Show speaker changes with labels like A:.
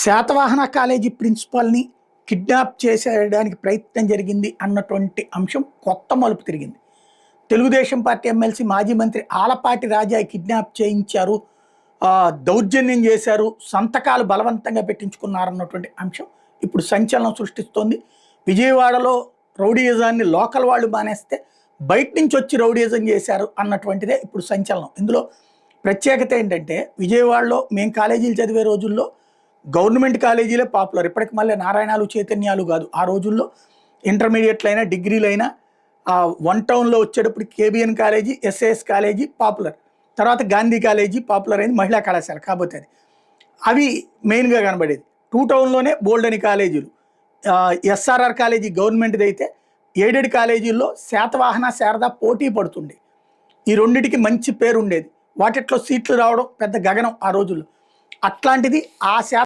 A: Satavahana college ప్రిన్సిపాల్ని kidnap చేసేయడానికి ప్రయత్నం జరిగింది అన్నటువంటి అంశం కొత్త మలుపు తిరిగింది. తెలుగుదేశం పార్టీ ఎమ్మెల్సీ మాజీ మంత్రి ఆలపాటి రాజా కిడ్నాప్ చేయించారు. దౌర్జన్యం చేశారు. సంతకాలు బలవంతంగా పెట్టించుకున్నారన్నటువంటి అంశం ఇప్పుడు సంచలనం సృష్టిస్తోంది. విజయవాడలో రౌడీయిజాన్ని లోకల్ వాళ్ళు మానేస్తే బయట నుంచి వచ్చి రౌడీయిజం చేశారు అన్నటువంటిదే ఇప్పుడు సంచలనం. ఇందులో ప్రత్యేకత ఏంటంటే విజయవాడలో మేము కాలేజీలు చదివే రోజుల్లో గవర్నమెంట్ కాలేజీలే పాపులర్. ఇప్పటికి మళ్ళీ నారాయణాలు చైతన్యాలు కాదు. ఆ రోజుల్లో ఇంటర్మీడియట్లు అయినా డిగ్రీలు అయినా ఆ వన్ టౌన్లో వచ్చేటప్పుడు KBN college SAS college popular. తర్వాత గాంధీ కాలేజీ పాపులర్ అయింది మహిళా కళాశాల కాకపోతే అది. అవి మెయిన్గా కనబడేది. టూ టౌన్లోనే బోల్డ్ అని కాలేజీలు. ఎస్ఆర్ఆర్ కాలేజీ గవర్నమెంట్ది అయితే ఎయిడెడ్ కాలేజీల్లో శాతవాహన శారద పోటీ పడుతుండే. ఈ రెండిటికి మంచి పేరు ఉండేది వాటిట్లో సీట్లు రావడం పెద్ద గగనం ఆ రోజుల్లో. అట్లాంటిది ఆ శాత